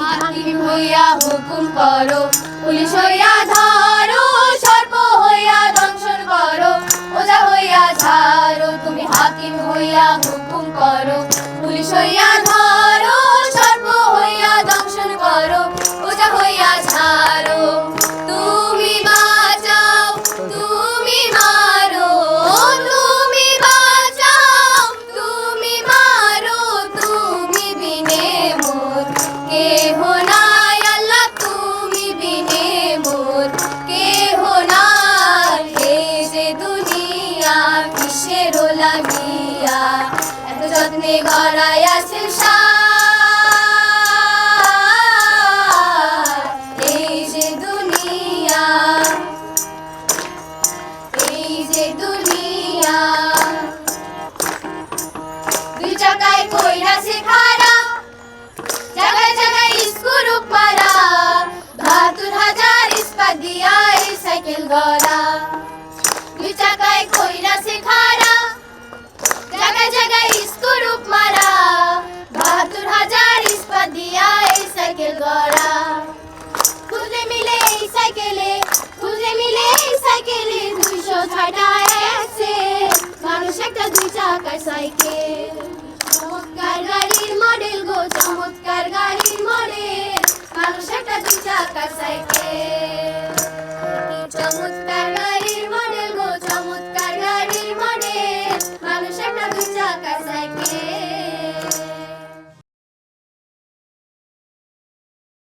হাকিম হইয়া হুকুম করো, পুলিশ হইয়া ধরো, সর্প হইয়া দংশন করো, ওজা হইয়া ঝাড়ো তুমি হাকিম হইয়া হুকুম করো, পুলিশ হইয়া ধরো। লাগিয়া এত যত্নে গড়াই আছেন এই যে দুনিয়া, এই যে দুনিয়া, দুই চাকায় কইরাছে খারা জায়গায় জায়গায় স্কুরুপ মারা বাহাত্তর দিয়া সাইকেল গড়া। দুই চাকায়